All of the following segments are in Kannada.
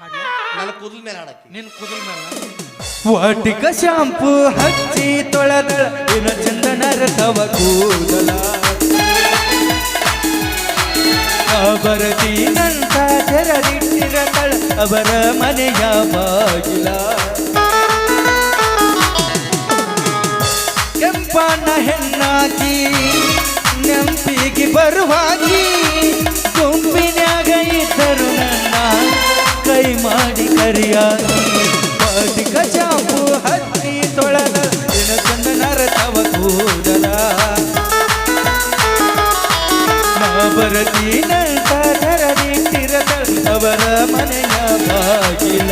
ನನ್ನ ಕೂದಲ ಮೇಲೆ ಹಾಡಕ್ಕೆ. ನಿನ್ನ ಕುದುಲ್ ಮೇಲೆ ವಾಟಿಕ ಶಾಂಪು ಹಚ್ಚಿ ತೊಳೆದಳ ಇನ ಚಂದನರ ತವ ಕೂದಲ. ಅವರದೀನಂತ ತೆರದಿಟ್ಟಿರತಳ ಅವರ ಮನೆಯ ಬಾಗಿಲ. ಕೆಂಪನ ಹೆಣ್ಣಾಗಿ ನೆಂಪಿಗೆ ಬರುವಾಗಿ ಕೈ ಮಾಡಿ ಕರಿಯಾಗಿ ವಾಟಿಕ ಶಾಂಪು ಹಚ್ಚಿ ತೊಳೆದ ಇನ ಚಂದನರ ತವ ಕೂದಲ ಬರತೀನಂತ ತೆರದಿಟ್ಟಿರತಳ ಅವರ ಮನೆಯ ಬಾಗಿಲ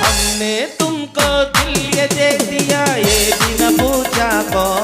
हमने तुमको दिल ये दे दिया ये बिना पूछा कौन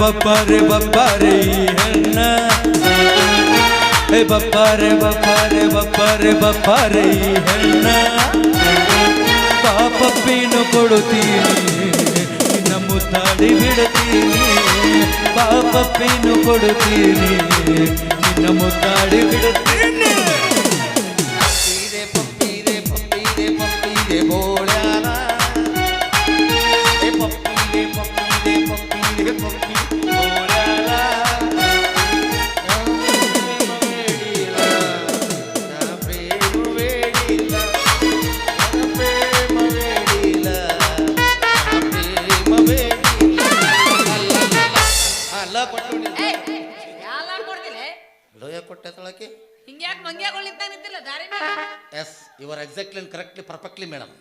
ಬಪ್ಪಾರೆ ಬಪ್ಪಾರೆ ಹೆಣ್ಣ. ಹೇ ಬಪ್ಪಾರೆ ಬಪ್ಪಾರೆ ಬಪ್ಪಾರೆ ಬಪ್ಪಾರೆ ಈ ಹೆಣ್ಣ. ಪಾಪಪ್ಪೀನು ಕೊಡುತ್ತೀನಿ, ನಿನ್ನ ಮುತ್ತಾಡಿ ಬಿಡುತ್ತೀನಿ. ಪಾಪಪ್ಪೀನು ಕೊಡುತ್ತೀನಿ, ನಿನ್ನ ಮುತ್ತಾಡಿ ಬಿಡುತ್ತೀನಿ. ಕೊಟ್ಟೆ ತೊಳಕ್ಕೆ ಹಿಂಗ್ಯಾಕ್ ನಿಂತಿಲ್ಲ ದಾರಿ ಮೇಲೆ yes your exactly and correctly perfectly madam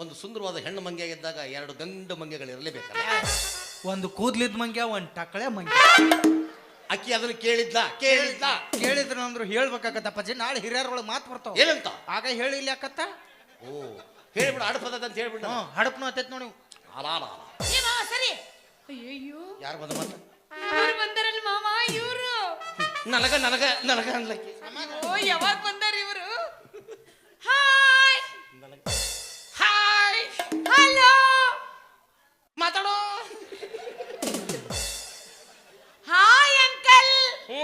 ಒಂದು ಸುಂದರವಾದ ಹೆಣ್ಣು ಮಂಗ್ಯಾಗಿದ್ದಾಗ ಎರಡು ಗಂಡು ಮಂಗ್ಯಗಳು ಇರಲೇಬೇಕಲ್ಲ? ಒಂದು ಕೂದ್ಲಿದ್ ಮಂಗ್ಯ ಒಂದು ಟಕಳೆ ಮಂಗ್ಯ. ಅಕ್ಕಿ ಅದನ್ನ ಕೇಳಿದ್ದ ಕೇಳಿದ್ಲ? ಕೇಳಿದ್ರು ಅಂದ್ರು ಹೇಳ್ಬೇಕಾಗತ್ತಪ್ಪಾಜಿ ನಾಳೆ ಹಿರಿಯರೊಳಗೆ ಮಾತು ಬರ್ತಾವ. ಏನಂತ? ಆಗ ಹೇಳಿಲ್ಲ ಯಾಕತ್ತ? ಓ ಹೇಳ್ಬಿಡು ಹಡಪದ ಅಂತ ಹೇಳ್ಬಿಡು ಹ್ಞೂ ಹಡಪ್ನು ಹತ್ತೈತ್ ನೋಡಿ ಏ ಮಾವ ಸರಿ. ಅಯ್ಯೋ ಯಾರು ಬಂದ ಮತ್ತೆ? ಇವ್ರು ಬಂದಾರಲ್ಲ ಮಾಮ ಇವ್ರು? ನನಗ ನನಗ ನನಗ ಅನ್ಲಕ್ಕಿ. ಓ ಯಾವಾಗ ಬಂದಾರ ಇವರು? ಹಾಯ್! ಹಾಯ್! ಹಲೋ! ಮಾತಾಡೋ? Hi uncle! ಹ್ಞೂ.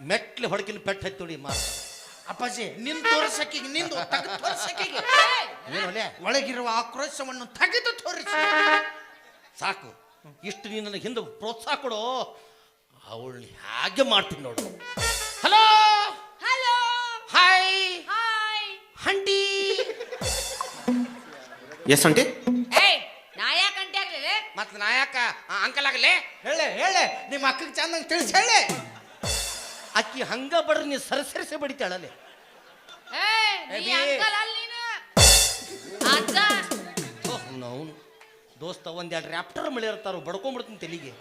ಮೆಟ್ಲು ಹೊಡಕಿನ ಪೆಟ್ಟು ಹತ್ತೋಡಿ ಮಾತಾಡ ಅಪ್ಪಾಜಿ ನಿನ್ ತೋರಿಸಕ್ಕೆ ನಿಂದು ತೆಗೆದು ತೋರ್ಸಕ್ಕಿಗೆ. ಏನೋಲೆ ಒಳಗಿರುವ ಆಕ್ರೋಶವನ್ನು ತೆಗೆದು ತೋರಿಸಿ. ಸಾಕು ಇಷ್ಟು ನೀನು ನನಗೆ ಹಿಂದೆ ಪ್ರೋತ್ಸಾಹ ಕೊಡು. ಅವಳು ಹಾಗೆ ಮಾಡ್ತೀನಿ ನೋಡು. Hello hello hi hi aunty yes aunty ಏಯ್ ನಾ ಯಾಕೆ ಅಂಟಿ ಆಗ್ಲಿಲ್ಲ ಮತ್ತೆ ನಾಯಕ ಅಂಕಲ್ ಆಗಲೇ? ಹೇಳೆ ಹೇಳೆ ನಿಮ್ಮ ಅಕ್ಕಗೆ ಚಂದಂಗೆ ತಿಳಿಸಿ ಹೇಳಿ. ಅಕ್ಕಿ ಹಂಗ ಬಡ್ರಿ ನೀ ಸರಸರಿಸಿ ಬಡಿತಾಳಲ್ಲಿ. ಏಯ್ ನೀ ಬಿ. ಅಂಕಲ್ ಅಲ್ಲಿ ನೀನು ಅಜ್ಜ ಓಹ್ ನಾವು ದೋಸ್ತ ಒಂದೆರಡು ರ್ಯಾಪ್ಟರ್ ಮಳೆ ಇರ್ತಾರೋ ಬಡ್ಕೊಂಡ್ಬಿಡ್ತೀನಿ ತೆಲಿಗೆ.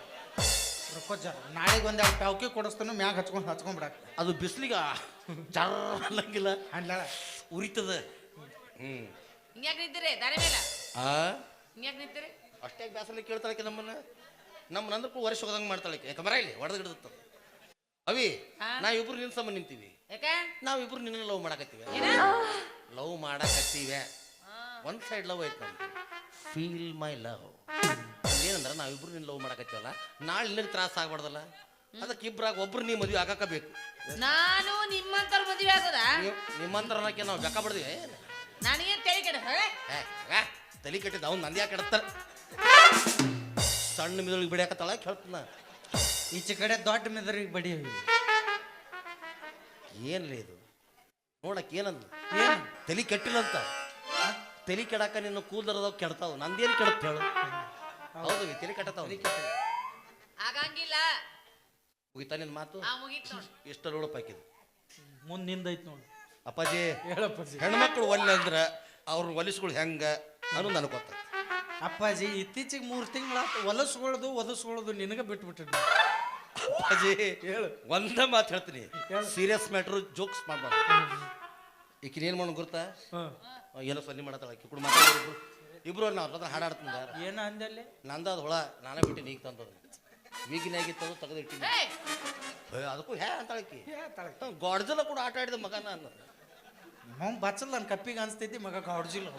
ರೊಕ್ಕ ನಾಳೆಗೆ ಒಂದೆರಡು ಟಾವ್ಕಿ ಕೊಡಿಸ್ತಾನು ಮ್ಯಾಗ ಹಚ್ಕೊಂಡು ಹಚ್ಕೊಂಡ್ಬಿಡಕ್ ಅದು ಬಿಸಿಲಿಗೆ ಜರ್ ಅನ್ನಂಗಿಲ್ಲ. ಉರಿತದ. ಹ್ಞೂ ಹಿಂಗ್ಯಾಕ್ ನಿಂತಿರಿ? ದಾರಿ ಮೇಲೆ. ಆ? ಹಿಂಗ್ಯಾಕ್ ನಿಂತಿರಿ? ಅಷ್ಟೇ ಬ್ಯಾಸಲ್ಲಿ ಕೇಳ್ತಾಳಕ್ಕೆ ನಮ್ಮನ್ನ. ನಮ್ಮ ನಂದಕ್ಕೂ ವರ್ಷ ಹೋದಂಗೆ ಮಾಡ್ತಾಳಕ್ಕೆ. ಯಾಕಂದ್ರೆ ಇಲ್ಲಿ ಹೊಡೆದು ಹಿಡಿದ ಅವಿ ನಾ ನಾವಿಬ್ರು ನಿನ್ನ ಸಮ ನಿಂತೀವಿ. ಯಾಕೆ? ನಾವಿಬ್ರು ನಿನ್ನ ಲವ್ ಮಾಡಕತ್ತೀವಿ. ಲವ್ ಮಾಡಕತ್ತೀವಿ. ಒಂದ್ ಸೈಡ್ ಲವ್ ಐತೆ ನಮ್ದು. ಫೀಲ್ ಮೈ ಲವ್ ಏನಂದ್ರೆ ನಾವಿಬ್ರು ನಿನ್ನ ಲವ್ ಮಾಡಕತ್ತೀವಲ್ಲ ನಾಳೆ ನಿನಗೆ ತ್ರಾಸ ಆಗ್ಬಾರ್ದಲ್ಲ? ಅದಕ್ಕೆ ಇಬ್ರಾಗ ಒಬ್ರು ನೀ ಮದುವೆ ಆಗಾಕಬೇಕು. ನಾನು ನಿಮ್ಮಂತರ ಮದುವೆ ಆಗದ? ನಿಮ್ಮಂತರ ನಾವು ಬೇಕಾ ಬಿಡ್ದೀವಿ ನನಗೆ ತಲೆ ಕೆಡ ತಲೆ ಕೆಟ್ಟಿದ್ದ ಅವ್ನು ನಂದ್ಯಾ ಕೆಡತ್ತಾರ ಸಣ್ಣ ಮಿದುಳಿಗೆ ಬಿಡ್ಯಾಕತ್ತಾಳ ಕೇಳ್ತಾನ ಈಚೆ ಕಡೆ ದೊಡ್ಡ ಮೆದರಿಗೆ ಬಡಿ ಏನ್ರಿ ಇದು? ನೋಡಕ್ ಏನಂದ? ಏನು? ತಲೆ ಕೆಟ್ಟಿಲ್ಲಂತ? ತಲೆ ಕೆಡಾಕ ನಿನ್ನ ಕೂದಲದ ಕೆಡ್ತಾವ. ನಂದೇನ್ ಕೆಡತ್ ಹೇಳು? ಹೌದು ತಲೆ ಕೆಟ್ಟತಾವ ಆಗಂಗಿಲ್ಲ ಮುಗಿತಾ ನಿನ್ ಮಾತು? ಆ ಮುಗೀತ್ ನೋಡ್. ಇಷ್ಟ ನೋಡು ಪಾಕಿದ್ ಮುಂದೆ ನಿಂದೈತ್ ನೋಡು. ಅಪ್ಪಾಜಿ ಹೇಳಪ್ಪಾಜಿ. ಹೆಣ್ಮಕ್ಳು ಒಲ್ಲೆ ಅಂದ್ರ ಅವ್ರ ಒಲಿಸ್ಗಳು ಹೆಂಗ ಅನ್ನೋ ನನಗೆ ಗೊತ್ತ ಅಪ್ಪಾಜಿ ಇತ್ತೀಚೆಗೆ ಮೂರು ತಿಂಗಳ ಹೊಲಸ್ಗೊಳ್ದು ಒದಸ್ಗೊಳ್ದು ನಿನಗೆ ಬಿಟ್ಬಿಟ್ಟಿದ್ದೆ. ಅಪ್ಪಾಜಿ ಹೇಳು. ಒಂದ ಮಾತು ಹೇಳ್ತೀನಿ. ಹೇಳು. ಸೀರಿಯಸ್ ಮ್ಯಾಟ್ರು ಜೋಕ್ಸ್ ಮಾಡ್ಬಾರ್ದು. ಈಕಿನ ಏನ್ ಮಾಡೋಣ ಗೊತ್ತಾ ಏನೋ ಸೊನ್ನೆ ಮಾಡತ್ತಾಳ. ಆಕಿ ಕೂಡ ಮಾತಾಡಿದ್ರು ಇಬ್ರು ನಾವು ಅದ್ರ ಹಾಡಾಡ್ತೀನಿ ಏನು ಅಂದಲ್ಲಿ ನಂದ ಅದು ಹುಳ ನಾನೇ ಬಿಟ್ಟಿನಿ ಈಗ ತಂದದು ವೀಗಿನ ಆಗಿತ್ತು ತೆಗೆದು ಇಟ್ಟಿನಿ ಏಯ್, ಏ, ಅದಕ್ಕೂ ಹೇ ಅಂತಾಳಕಿ ಗಾಡ್ಜಲ ಕೂಡ ಆಟ ಆಡಿದ ಮಗ ನಾನು. ಅವ್ನು ಬಚ್ಚಲ್ ನನ್ನ ಕಪ್ಪಿಗೆ ಅನ್ಸ್ತೈತಿ ಮಗ ಹೊಡ್ಜಿಲ್ಲ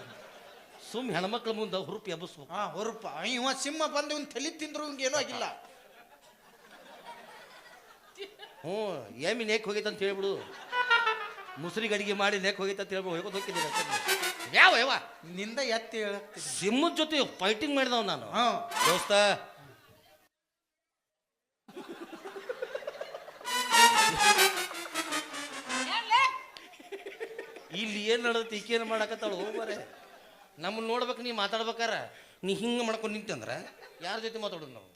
ಸುಮ್ ಹೆಣ್ಮಕ್ಳ ಮುಂದೆ ಹುರುಪಿ ಎಬ್ಬಿಸ್ಬೇಕು ಹಾ ಹೊರಪ. ಇವ ಸಿಂಹ ಬಂದು ಇವ್ನು ತಲೆ ತಿಂದ್ರು ಏನೂ ಆಗಿಲ್ಲ. ಹ್ಞೂ ಎಮ್ಮಿ ನೇಕ್ ಹೋಗೈತೆ ಅಂತ ಹೇಳ್ಬಿಡು. ಮುಸ್ರಿಗೆ ಅಡಿಗೆ ಮಾಡಿ ನೇಕ್ ಹೋಗೈತೆ ಅಂತ ಹೇಳ್ಬಿಡು ಹೋಗೋದು ಹೋಗಿದ್ದೀನಿ ಯಾವ ಯಾವ? ನಿಂದ ಎತ್ತಿ ಹೇಳ ಸಿಂಹದ ಜೊತೆ ಫೈಟಿಂಗ್ ಮಾಡಿದವ ನಾನು. ಹಾ ದೋಸ್ತ? ಇಲ್ಲಿ ಏನು ನಡೆದೈತಿ ಈಕೇನು ಮಾಡಕತ್ತಾಳು? ಹೋಗ್ಬಾರೆ ನಮ್ಮನ್ನ ನೋಡ್ಬೇಕು ನೀ ಮಾತಾಡ್ಬೇಕಾರ. ನೀ ಹಿಂಗೆ ಮಾಡ್ಕೊಂಡು ನಿಂತಂದ್ರೆ ಯಾರ ಜೊತೆ ಮಾತಾಡೋದು ನಾವು?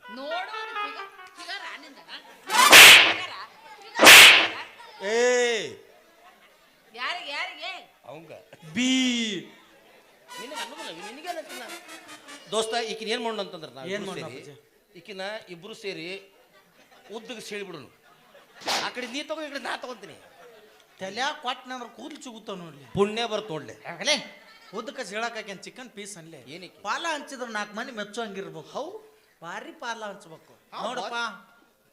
ಏ. ಯಾರಿಗೆ ಯಾರಿಗೆ? ಅವಂಗ. ಬಿ. ನಿನಗೆ ಅನ್ನೋದಿಲ್ಲ ನಿನಗೇನಂತ ದೋಸ್ತ ಈಕಿನ ಏನ್ ಮಾಡೋಣ ಅಂತಂದ್ರೆ ನಾವು ಏನು ಇಬ್ರು ಮಾಡೋಣ ಅಪ್ಪಾಜಿ? ಈಕಿನ ಇಬ್ರು ಸೇರಿ ಉದ್ದಗೆ ಸೇಳಿಬಿಡೋಣ ಆ ಕಡೆ ನೀ ತಗೋ ಈ ಕಡೆ ನಾ ತಗೊಂತೀನಿ. ತಲ್ಯಾಗ ಕೊಟ್ಟನಂದ್ರ ಕೂದಲು ಚುಗುತ್ತಾವ ನೋಡ್ಲಿ. ಪುಣ್ಯ ಬರ್ತ ನೋಡ್ಲಿ ಆಗಲೇ? ಉದ್ದಕ್ಕೆ ಹೇಳಕಾಕೇನು ಚಿಕನ್ ಪೀಸ್ ಅನ್ಲೇ. ಏನಕ್ಕೆ? ಪಾಲ ಹಂಚಿದ್ರೆ ನಾಲ್ಕು ಮಂದಿ ಮೆಚ್ಚೋ ಹಂಗಿರ್ಬೇಕು. ಹೌ ಭಾರಿ ಪಾಲ ಹಂಚ್ಬೇಕು. ನೋಡಪ್ಪ.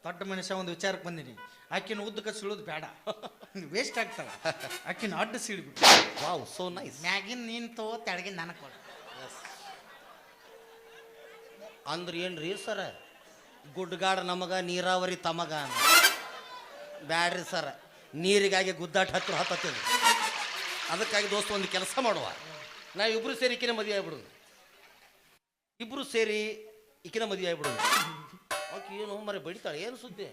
ದೊಡ್ಡ ಮನುಷ್ಯ ಒಂದು ವಿಚಾರಕ್ಕೆ ಬಂದೀನಿ. ಆಕಿನ ಉದ್ದಕ್ಕೆ ಸಿಳೋದು ಬೇಡ. ವೇಸ್ಟ್ ಆಗ್ತಾಳ ಆಕಿನ ಅಡ್ಡ ಸಿಡ್ಬಿಟ್ಟು ವಾವ್ ಸೋ ನೈಸ್ ಮ್ಯಾಗಿನ ನೀನ್ ತೋ ತೆಳಗಿನ ನನಗೆ ಕೊಡು. ಅಂದ್ರೆ ಏನ್ರಿ ಸರ? ಗುಡ್ಗಾಡ ನಮಗ ನೀರಾವರಿ ತಮಗ ಅಂದ. ಬ್ಯಾಡ್ರಿ ಸರ. ನೀರಿಗಾಗಿ ಗುದ್ದಾಟ ಹತ್ರ ಹತ್ತತ್ತಿಲ್ಲ ಅದಕ್ಕಾಗಿ ದೋಸ್ತ ಒಂದು ಕೆಲಸ ಮಾಡುವ. ನಾ ಇಬ್ರು ಸೇರಿ ಈಕಿನ ಮದುವೆ ಆಗ್ಬಿಡೋದು. ಇಬ್ರು ಸೇರಿ ಈಕಿನ ಮದುವೆ ಆಗ್ಬಿಡೋದು. ಆಕೆ ಏನು ಮರೆ ಬಡಿತಾಳೆ? ಏನು ಸುದ್ದಿ?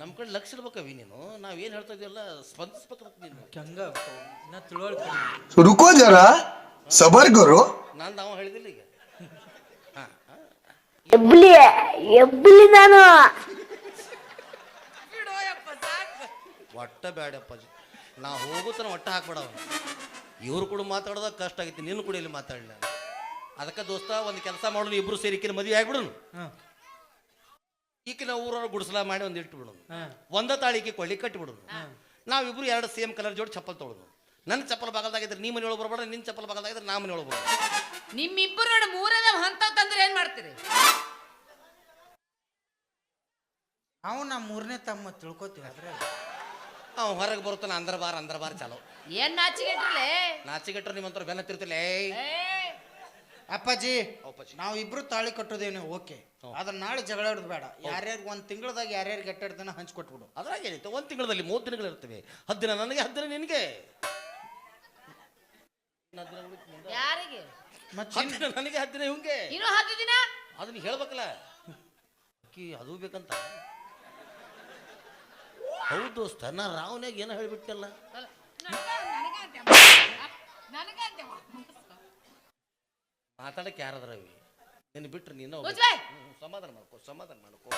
ನಮ್ಮ ಕಡೆ ಲಕ್ಷ ಇರ್ಬೇಕವಿ ನೀನು? ನಾವೇನು ಹೇಳ್ತಾ ಇದೆಯಲ್ಲ ಸ್ಪಂದಿಸ್ಬೇಕು ನೀನು. ರುಕೋ ನಾನು ನಾವು ಹೇಳಿದಿಲ್ಲ ಈಗ. ಎಬ್ಲಿ ನಾನು. ಒಟ್ಟ ಬೇಡಪ್ಪ ನಾ ಹೋಗುತ್ತಾನೆ ಒಟ್ಟ ಹಾಕ್ಬೇಡವ ಇವ್ರು ಕೂಡ ಮಾತಾಡೋದ ಕಷ್ಟ ಆಗೈತಿ ನೀನು ಕೂಡ ಇಲ್ಲಿ ಮಾತಾಡಲಿಲ್ಲ ಅದಕ್ಕೆ ದೋಸ್ತ ಒಂದು ಕೆಲಸ ಮಾಡೋಣ ಇಬ್ರು ಸೇರಿ ಈಕಿನ ಮದುವೆ ಆಗ್ಬಿಡೋನು. ಈಕಿನ ಊರವ್ರ ಗುಡಿಸಲ ಮಾಡಿ ಒಂದು ಇಟ್ಟು ಬಿಡೋನು. ಒಂದ ತಾಳಿಕೆ ಕೊಳ್ಳಿ ಕಟ್ಟಿಬಿಡೋನು ನಾವಿಬ್ರು ಎರಡು ಸೇಮ್ ಕಲರ್ ಜೋಡಿ ಚಪ್ಪಲ್ ತೊಗೊಳೋದು ನನ್ನ ಚಪ್ಪಲ್ ಬಾಗಲ್ದಾಗಿದ್ರೆ ನೀ ಮನೆಯೊಳಗೆ ಬರಬೇಡ ನಿನ್ನ ಚಪ್ಪಲ್ ಬಾಗಲ್ದಾಗಿದ್ರೆ ನಾ ಮನೆಯೊಳಗೆ ಬರೋದು ನಿಮ್ಮಿಬ್ಬರು ನೋಡಿ ಮೂರದ ಹಂತ ತಂದ್ರೆ ಏನು ಮಾಡ್ತೀರಿ? ಅವ್ ನಮ್ಮ ಮೂರನೇ ತಮ್ಮ ತಿಳ್ಕೊತೀವಿ ಅದ್ರ ಅವ್ ಹೊರಗೆ ಬರುತ್ತಾನೆ ಅಂದ್ರ ಬಾರ್ ಅಂದ್ರ ಬಾರ್ ಚಾಲೋ. ಏನ್ ನಾಚಿಗೆ ನಾಚಿಗೆಟ್ರ ನಿಮ್ಮಂತರ ಬೆನ್ನ ತಿರ್ತಿಲ್ಲ ಅಪ್ಪಾಜಿ ಅಪ್ಪಾಜಿ. ನಾವು ಇಬ್ರು ತಾಳಿ ಕಟ್ಟೋದೇನು ಓಕೆ. ಹ್ಞೂ. ಅದ್ರ ನಾಳೆ ಜಗಳ ಹಿಡಿದು ಬೇಡ. ಯಾರ್ಯಾರಿಗೆ ಒಂದು ತಿಂಗಳದಾಗ ಯಾರ್ಯಾರಿಗೆ ಎಟ್ಟಾಡ್ದನ ಹಂಚ್ಕೊಟ್ಬಿಡು. ಅದ್ರಾಗೇನಿತ್ತು ಒಂದ್ ಒಂದು ತಿಂಗಳಲ್ಲಿ ಮೂವತ್ತು ದಿನಗಳು ಇರ್ತವೆ. ಹತ್ತು ದಿನ ನನಗೆ ಹತ್ತು ದಿನ ನಿನಗೆ. ಯಾರಿಗೆ? ಮತ್ತೆ ಹತ್ತು ದಿನ ನನಗೆ ಹತ್ತು ದಿನ ಇವಂಗೆ ಇನ್ನು ಹತ್ತು ದಿನ? ಅದನ್ನ ಹೇಳ್ಬೇಕಲ್ಲ. ಅಕ್ಕಿ ಅದು ಬೇಕಂತ. ಹೌದು ದೋಸ್ತ ನಾ ರಾವ್ನಾಗ ಏನೋ ಹೇಳ್ಬಿಟ್ಟಲ್ಲ. ಅಲ್ಲ, ನನಗ ನನಗ ಅಂತೆ. ನನಗ ಅಂತೆ. ಮಾತಾಡಕ್ಕೆ ಯಾರದ್ರ ಅವಿ ನಿನ್ನ ಬಿಟ್ರೆ ನೀನು ಒಬ್ಬ- ಮುಚ್ಬೆ. ಹ್ಮ್, ಸಮಾಧಾನ ಮಾಡ್ಕೋ ಸಮಾಧಾನ ಮಾಡ್ಕೋ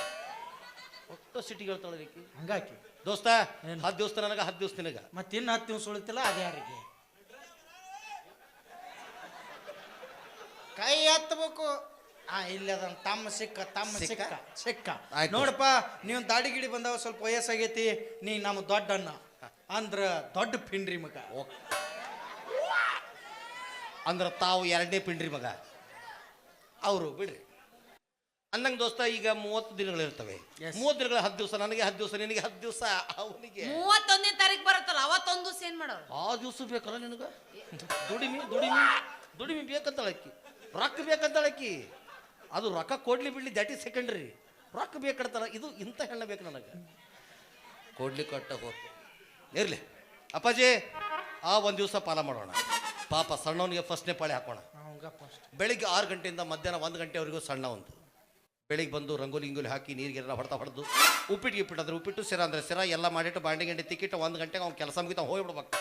ಒಟ್ಟು ಸಿಟಿ ಹೇಳ್ತಾಳೆ ಈಕಿ ಹಂಗಾಕಿ ದೋಸ್ತ ಏನು? ಹತ್ತು ದಿವಸ ನನಗೆ ಹತ್ತು ದಿವಸ ನಿನಗ ಮತ್ತೆ ಇನ್ನು ಹತ್ತು ದಿವ್ಸ ಉಳಿತಿಲ್ಲ ಅದು ಯಾರಿಗೆ ಕೈ ಹತ್ತಬೇಕು ಆ ಇಲ್ಲ ಅದನ್ನ ತಮ್ಮ ಸಿಕ್ಕ ತಮ್ಮ ಸಿಕ್ಕ? ಸಿಕ್ಕ ಸಿಕ್ಕ ಆಯ್ತು. ನೋಡಪ್ಪ ನೀವು ದಾಡಿ ಗಿಡಿ ಬಂದವ ಸ್ವಲ್ಪ ವಯಸ್ಸಾಗೈತಿ ನೀ ನಮ್ಮ ದೊಡ್ಡ ಅಣ್ಣ ಅಂದ್ರ ದೊಡ್ಡ ಪಿಂಡ್ರಿ ಮಗ ಓಕ್. ಅಂದ್ರ ತಾವು ಎರಡನೇ ಪಿಂಡ್ರಿ ಮಗ. ಅವರು ಬಿಡ್ರಿ. ಅಂದಂಗೆ ದೋಸ್ತ ಈಗ ಮೂವತ್ತು ದಿನಗಳು ಇರ್ತವೆ. Yes. ಮೂವತ್ತು ದಿನಗಳ ಹತ್ತು ದಿವಸ ನನಗೆ ಹತ್ತು ದಿವಸ ನಿನಗೆ ಹತ್ತು ದಿವಸ ಅವನಿಗೆ. ಮೂವತ್ತೊಂದನೇ ತಾರೀಕು ಬರುತ್ತಲ್ಲ ಅವತ್ತೊಂದು ದಿವಸ ಏನು ಮಾಡೋರು? ಆ ದಿವಸ ಬೇಕಲ್ಲ ನಿನಗೆ? ದುಡಿಮಿ ದುಡಿಮಿ ದುಡಿಮಿ ಬೇಕಂತಳಕ್ಕಿ ರೊಕ್ಕ ಬೇಕಂತಳಕ್ಕಿ ಅದು ರೊಕ್ಕ ಕೊಡ್ಲಿ ಬಿಡ್ಲಿ ದಟ್ ಈಸ್ ಸೆಕೆಂಡ್ರಿ. ರೊಕ್ಕ ಬೇಕಂತಾಳ ಇದು ಇಂಥ ಹೆಣ್ಣ ಬೇಕು ನನಗೆ. ಕೊಡ್ಲಿ ಕಟ್ಟ ಹೋಗ್ತು ಇರಲಿ. ಅಪ್ಪಾಜಿ ಆ ಒಂದು ದಿವಸ ಪಾಲ ಮಾಡೋಣ. ಪಾಪ ಸಣ್ಣವನಿಗೆ ಫಸ್ಟ್ನೇ ಪಾಳಿ ಹಾಕೋಣ. ಬೆಳಿಗ್ಗೆ ಆರು ಗಂಟೆಯಿಂದ ಮಧ್ಯಾಹ್ನ ಒಂದು ಗಂಟೆವರೆಗೂ ಸಣ್ಣ ಒಂದು ಬೆಳಿಗ್ಗೆ ಬಂದು ರಂಗೋಲಿ ಇಂಗೋಲಿ ಹಾಕಿ ನೀರಿಗೆಲ್ಲ ಹೊಡೆತ ಹೊಡೆದು ಉಪ್ಪಿಟ್ಟು ಗಿಪ್ಪಿಟ್ಟು ಅಂದ್ರೆ ಉಪ್ಪಿಟ್ಟು ಸಿರ ಅಂದರೆ ಸಿರ ಎಲ್ಲ ಮಾಡಿಟ್ಟು ಬಾಂಡಿ ಗಂಟೆ ತಿಕ್ಕಿಟ್ಟು ಒಂದು ಗಂಟೆಗೆ ಅವ್ನು ಕೆಲಸ ಮುಗಿತಾ ಹೋಗಿಬಿಡ್ಬೇಕು.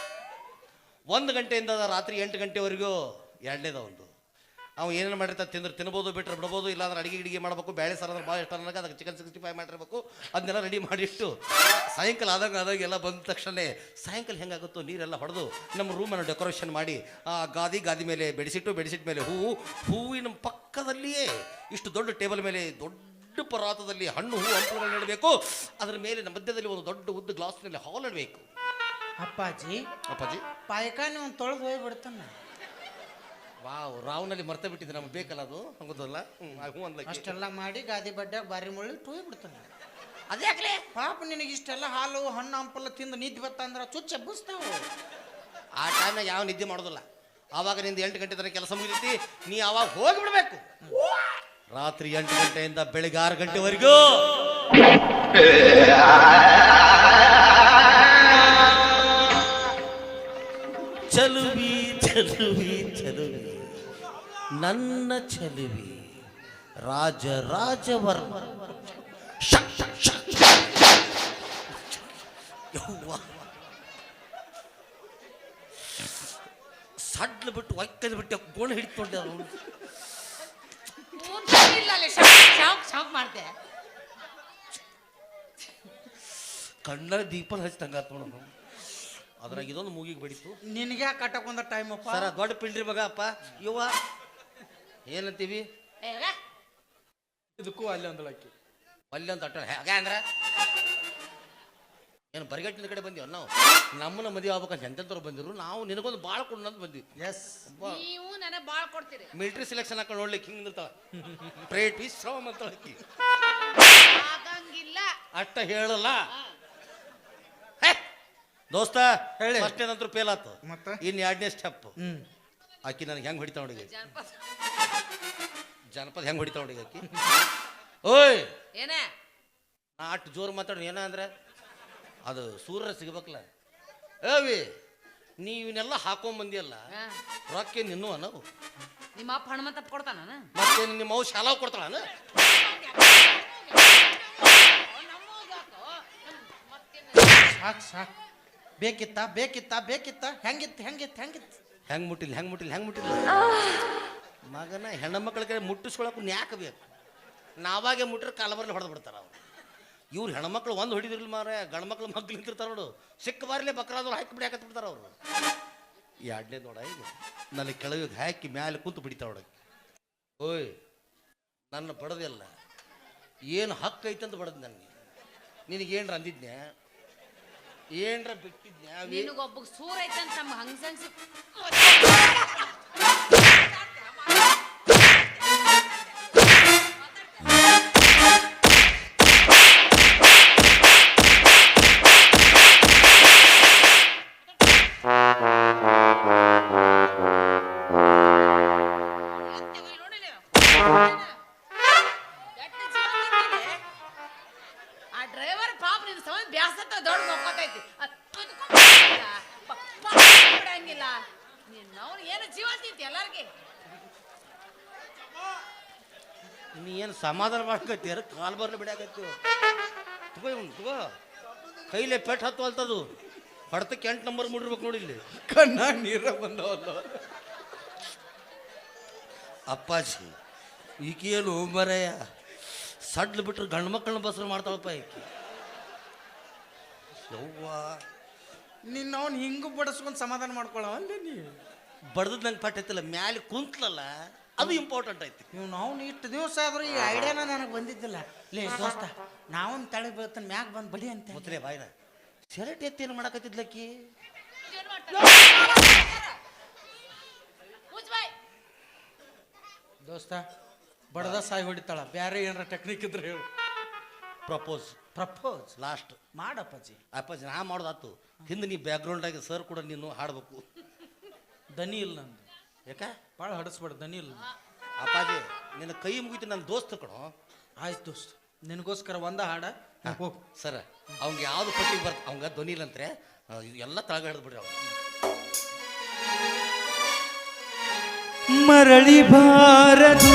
ಒಂದು ಗಂಟೆಯಿಂದ ರಾತ್ರಿ ಎಂಟು ಗಂಟೆವರೆಗೂ ಎರಡನೇದ ಒಂದು. ಅವ ಏನೇನು ಮಾಡಿರ್ತಾರೆ ತಿಂದ್ರೆ ತಿನ್ಬೋದು ಬಿಟ್ಟರೆ ಬಿಡ್ಬೋದು ಇಲ್ಲಾಂದ್ರೆ ಅಡಿಗೆ ಗಿಡಿಗೆ ಮಾಡಬೇಕು ಬೇಳೆ ಸಾರು ಅಂದ್ರೆ ಭಾಳ ಇಷ್ಟ ನನಗೆ ಅದಕ್ಕೆ ಚಿಕನ್ ಸಿಕ್ಸ್ಟಿ ಫೈವ್ ಮಾಡಿರ್ಬೇಕು ಅದನ್ನೆಲ್ಲ ರೆಡಿ ಮಾಡಿಟ್ಟು ಸಾಯಂಕಾಲ ಆದಂಗೆ ಆದಾಗ ಎಲ್ಲ ಬಂದ ತಕ್ಷಣ ಸಾಯಂಕಾಲ ಹೆಂಗಾಗುತ್ತೋ ನೀರೆಲ್ಲ ಹೊಡೆದು ನಮ್ಮ ರೂಮನ್ನು ಡೆಕೋರೇಷನ್ ಮಾಡಿ ಆ ಗಾದಿ ಗಾದಿ ಮೇಲೆ ಬೆಡಿಸಿಟ್ಟು ಬೆಡಿಸಿಟ್ಟ ಮೇಲೆ ಹೂವು ಹೂವಿನ ಪಕ್ಕದಲ್ಲಿಯೇ ಇಷ್ಟು ದೊಡ್ಡ ಟೇಬಲ್ ಮೇಲೆ ದೊಡ್ಡ ಪರಾತದಲ್ಲಿ ಹಣ್ಣು ಹೂವು ಹಂಪಲುಗಳು ಇಡಬೇಕು ಅದರ ಮೇಲೆ ಮಧ್ಯದಲ್ಲಿ ಒಂದು ದೊಡ್ಡ ಉದ್ದ ಗ್ಲಾಸ್ನಲ್ಲಿ ಹಾಲ್ ಇಡಬೇಕು ಅಪ್ಪಾಜಿ ಅಪ್ಪಾಜಿ. ಪಾಯಕಾನ ಒಂದು ತೊಳೆದು ಹೋಗಿ ಬಿಡ್ತಾನ ವಾವ್ ರಾವ್ನಲ್ಲಿ ಮರ್ತ ಬಿಟ್ಟಿದ್ದೆ ನಮ್ಗೆ ಬೇಕಲ್ಲ ಅದು? ಹಂಗೋದಲ್ಲ? ಹ್ಞೂ ಅನ್ಲಕ್ಕೆ ಅಷ್ಟೆಲ್ಲ ಮಾಡಿ ಗಾದಿ ಬಡ್ಡ್ಯಾಗ ಬಾರಿ ಮುಳ್ಳಿ ಟೂಯಿ ಬಿಡ್ತಾನೆ. ಅದ್ಯಾಕ್ಲೆ ಪಾಪ ನಿನಗೆ ಇಷ್ಟೆಲ್ಲ ಹಾಲು ಹಣ್ಣು ಹಂಪಲ್ಲ ತಿಂದು ನಿದ್ದೆ ಬತ್ತ ಅಂದ್ರೆ ಚುಚ್ಚ ಎಬ್ಬಿಸ್ತಾವು. ಆ ಟೈಮ್ನಾಗ ಯಾವ ನಿದ್ದೆ ಮಾಡೋದಿಲ್ಲ. ಆವಾಗ ನಿಂದ ಎಂಟು ಗಂಟೆ ತನಕ ಕೆಲಸ ಮುಗಿದೈತಿ ನೀ ಆವಾಗ ಹೋಗಿಬಿಡ್ಬೇಕು ರಾತ್ರಿ ಎಂಟು ಗಂಟೆಯಿಂದ ಬೆಳಿಗ್ಗೆ ಆರು ಗಂಟೆವರೆಗೂ. ಚಲುವಿ ಚಲುವಿ ಚಲುವಿ. ನನ್ನ ಚಲುವಿ ರಾಜ ರಾಜವರ್ಮ. ಸಡ್ಲು ಬಿಟ್ಟು ಒಕ್ಕದ ಬಿಟ್ಟು ಗೋಣ ಹಿಡ್ಕೊಂಡೆ ಕಣ್ಣ ಶಾಕ್ ಶಾಕ್ ಮಾಡ್ದೆ. ಕಣ್ಣಲ್ಲಿ ದೀಪ ಹಚ್ಚಿದಂಗ ಅದ್ರಾಗ ಇದೊಂದು ಮೂಗಿಗೆ ಬಡಿತು. ನಿನಗೆ ಯಾಕೆ ಕಟ್ಟಕೊಂಡ ಟೈಮ್ ಅಪ್ಪ? ಸರ ದೊಡ್ಡ ಪಿಂಡ್ರಿ ಮಗ ಅಪ್ಪ. ಇವ ಏನಂತೀವಿ? ಇದಕ್ಕೂ ಅಲ್ಲಿ ಆಕಿ ಅಲ್ಲಿ ಅಂತ ಅಟ್ಟ ಹೇಗೆ ಅಂದ್ರೆ? ಏನು ಬರಿಗಟ್ಟಿನ ಕಡೆ ಬಂದಿವ ನಾವು? ನಮ್ಮನ್ನ ಮದುವೆ ಆಗ್ಬೇಕಂತ ಎಂತಂದ್ರು ಬಂದಿರು ನಾವು ನಿನಗೊಂದು ಭಾಳ ಕೊಡು ಅಂತ ಬಂದ್ವಿ. ಎಸ್ ನೀವು ನನಗೆ ಬಾಳ್ ಕೊಡ್ತೀರಿ. ಮಿಲಿಟರಿ ಸೆಲೆಕ್ಷನ್ ಹಾಕೊಂಡು ನೋಡ್ಲಿಕ್ಕೆ ಹಿಂಗೆ ನಿಲ್ತಾವ ಪ್ರೇಟ್ ಶ್ರಮ ಅಂತ ಹೇಳಕ್ಕಿ ಆಗಂಗಿಲ್ಲ ಅಷ್ಟ ಹೇಳಲ್ಲ. ಹೇ, ದೋಸ್ತ ಹೇಳಿ. ಏನಂತೂ ಫೇಲ್ ಆತು. ಮತ್ತೆ? ಇನ್ನು ಎರಡನೇ ಸ್ಟೆಪ್ ಹ್ಮ್. ಆಕಿ ನನಗೆ ಹೆಂಗೆ ಹೊಡಿತಾ ನೋಡಿ ಜನಪದ ಹೆಂಗ್ ಹೊಡಿತಾವ ನೋಡಿ ಆಕಿ ಓಯ್! ಏನೇ? ನಾ ಅಷ್ಟು ಜೋರು ಮಾತಾಡೋಣ ಏನ ಅಂದ್ರೆ? ಅದು ಸೂರ್ಯ ಸಿಗ್ಬೇಕಲ್ಲ. ಏವಿ ನೀ ಇವನ್ನೆಲ್ಲ ಹಾಕೊಂಬಂದಿಯಲ್ಲ. ರೊಕ್ಕ ನಿನ್ನು ನಾವು ನಿಮ್ಮ ಅಪ್ಪ ಹನುಮಂತಪ್ಪ ಕೊಡ್ತಾನ ಮತ್ತೆ ನಿಮ್ಮ ಅವ್ ಶಾಲಾವ್ ಕೊಡ್ತಾಳ ಸಾಕು ಸಾಕು. ಬೇಕಿತ್ತ ಬೇಕಿತ್ತ ಬೇಕಿತ್ತ? ಹೆಂಗಿತ್ತು ಹೆಂಗಿತ್ತು ಹೆಂಗಿತ್ತು? ಹೆಂಗ್ ಮುಟ್ಟಿಲ್ಲ ಹೆಂಗ್ ಮುಟ್ಟಿಲ್ಲ ಹೆಂಗ್ ಮುಟ್ಟಿಲ್ಲ ಮಗನ ಹೆಣ್ಮಕ್ಳ ಕಡೆ ಮುಟ್ಟಿಸ್ಕೊಳಕ್ಕೂ ನ್ಯಾಕ ಬೇಕು. ನಾವಾಗೆ ಮುಟ್ರೆ ಕಾಲಬರ್ಲಿ ಹೊಡೆದು ಬಿಡ್ತಾರೆ ಅವ್ರು. ಇವ್ರು ಹೆಣ್ಮಕ್ಳು ಒಂದು ಹೊಡಿದಿರ್ಲಿ ಮಾರ ಗಂಡ್ಮಕ್ಳು ಮಗ್ಳು ನಿಂತಿರ್ತಾರೆ ನೋಡು. ಸಿಕ್ಕ ಬಾರ್ಲೆ ಬಕ್ರಾದವ್ರು ಹಾಕಿ ಬಿಡಿ ಹಾಕತ್ ಬಿಡ್ತಾರೆ ಅವರು. ಎರಡನೇ ನೋಡ ಈಗ ನನ್ನ ಕೆಳಗೆ ಹಾಕಿ ಮ್ಯಾಲೆ ಕುಂತು ಬಿಡಿತಾವ ಓಯ್, ನನ್ನ ಬಡದಿಲ್ಲ. ಏನು ಹಕ್ಕು ಐತಂತ ಬಡದ್ ನನಗೆ. ನಿನಗೇನ್ರ ಅಂದಿದ್ನೆ ಏನ್ರ ಬಿಟ್ಟಿದ್ನೆ ಐತೆ ಸೂರ್ ಐತಂತ ನಮ್ಮ ಸಮಾಧಾನ ಮಾಡ್ಕತ್ತೀರ ಕಾಲು ಬರ್ಲಿ ಬಿಡಾಕತ್ತೀವ ತಗೋ ಇವನು ತಗೋ. ಕೈಲೇ ಪೆಟ್ ಹತ್ತುವಲ್ತದು ಹೊಡೆತಕ್ಕೆ ಎಂಟು ನಂಬರ್ ಮುಡಿರ್ಬೇಕು ನೋಡಿ ಇಲ್ಲಿ. ಕಣ್ಣಾಗ ನೀರ ಬಂದವಲ್ಲ. ಅಪ್ಪಾಜಿ ಈಕೇನು ಮರೆಯ? ಸಡ್ಲು ಬಿಟ್ಟರೆ ಗಂಡು ಮಕ್ಕಳನ್ನ ಬಸರು ಮಾಡ್ತಾಳಪ್ಪ ಈಕೆ. ಯವ್ವ. ನಿನ್ನ ಅವ್ನು ಹಿಂಗೂ ಬಡಿಸ್ಕೊಂಡು ಸಮಾಧಾನ ಮಾಡ್ಕೊಳ್ಳೋ ಅಲ್ಲಿ ನೀ? ಬಡ್ದದ್ ನಂಗೆ ಪಟ್ಟೈತಿಲ್ಲ ಮ್ಯಾಲೆ ಕುಂತ್ಲಲ್ಲ. ಅದು ಇಂಪಾರ್ಟೆಂಟ್ ಐತಿ. ನೀವು ನಾವು ಇಷ್ಟು ದಿವಸ ಆದ್ರೂ ಈ ಐಡಿಯಾನ ನನಗೆ ಬಂದಿದ್ದಿಲ್ಲ. ಲೇ ದೋಸ್ತ ನಾವೊಂದು ತಳಿ ಬೀಳ್ತಾನೆ ಮ್ಯಾಗ ಬಂದು ಬಡಿ ಅಂತ. ಹೋದ್ರೆ ಬಾಯ್ನ ಶರ್ಟ್ ಎತ್ತಿ ಏನು ಮಾಡಕತ್ತಿದ್ಲಕ್ಕಿ ದೋಸ್ತ ಬಡದ ಸಾಯಿ ಹೊಡಿತಾಳ. ಬೇರೆ ಏನಾರ ಟೆಕ್ನಿಕ್ ಇದ್ರೆ ಹೇಳು. ಪ್ರಪೋಸ್ ಪ್ರಪೋಸ್ ಲಾಸ್ಟ್ ಮಾಡಪ್ಪಾಜಿ ಅಪ್ಪಾಜಿ. ನಾ ಮಾಡೋದಾತು ಹಿಂದೆ ನೀ ಬ್ಯಾಕ್ಗ್ರೌಂಡಾಗ ಸರ್ ಕೂಡ ನೀನು ಹಾಡಬೇಕು. ದನಿ ಇಲ್ಲ ನಂದು. ಯಾಕ? ಭಾಳ ಹಡಸ್ಬೇಡ ಧನಿಲ್ ಇಲ್ಲ ಅಪ್ಪಾಜಿ ನಿನ್ನ ಕೈ ಮುಗಿತು ನನ್ನ ದೋಸ್ತ ಕಣೋ. ಆಯ್ತು ದೋಸ್ತ ನಿನಗೋಸ್ಕರ ಒಂದ ಹಾಡ ಹೋಗು. ಸರ್ ಅವ್ನಿಗೆ ಯಾವ್ದು ಪಟ್ಟಿಗೆ ಬರ್ತ ಅವಂಗ ಧ್ವನಿ ಇಲ್ಲಂತ್ರೆ ಆ, ಇದು ಎಲ್ಲ ತಳಗ ಹಿಡಿದು ಬಿಡ್ರಿ ಅವ್ನು ಮರಳಿ ಬಾರದೂರಿಗೆ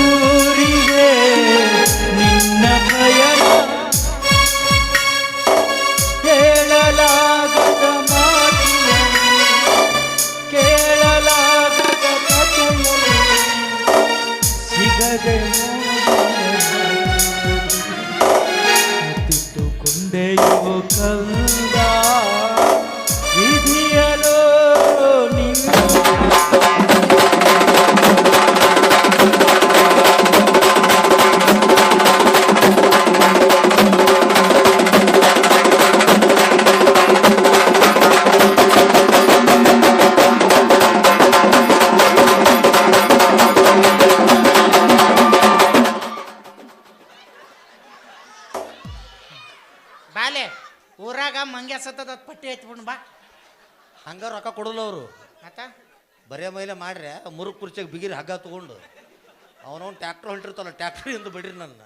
ಆತ ಬರೇ ಮೈಲೆ ಮಾಡ್ರೆ ಮುರುಕ್ ಕುರ್ಚಿಗೆ ಬಿಗಿರಿ ಹಗ್ಗ ತಗೊಂಡು. ಅವನವ್ನು ಟ್ಯಾಕ್ಟರ್ ಹೊಂಟಿರ್ತಾನ ಎಂದು ಬಿಡ್ರಿ ನನ್ನ.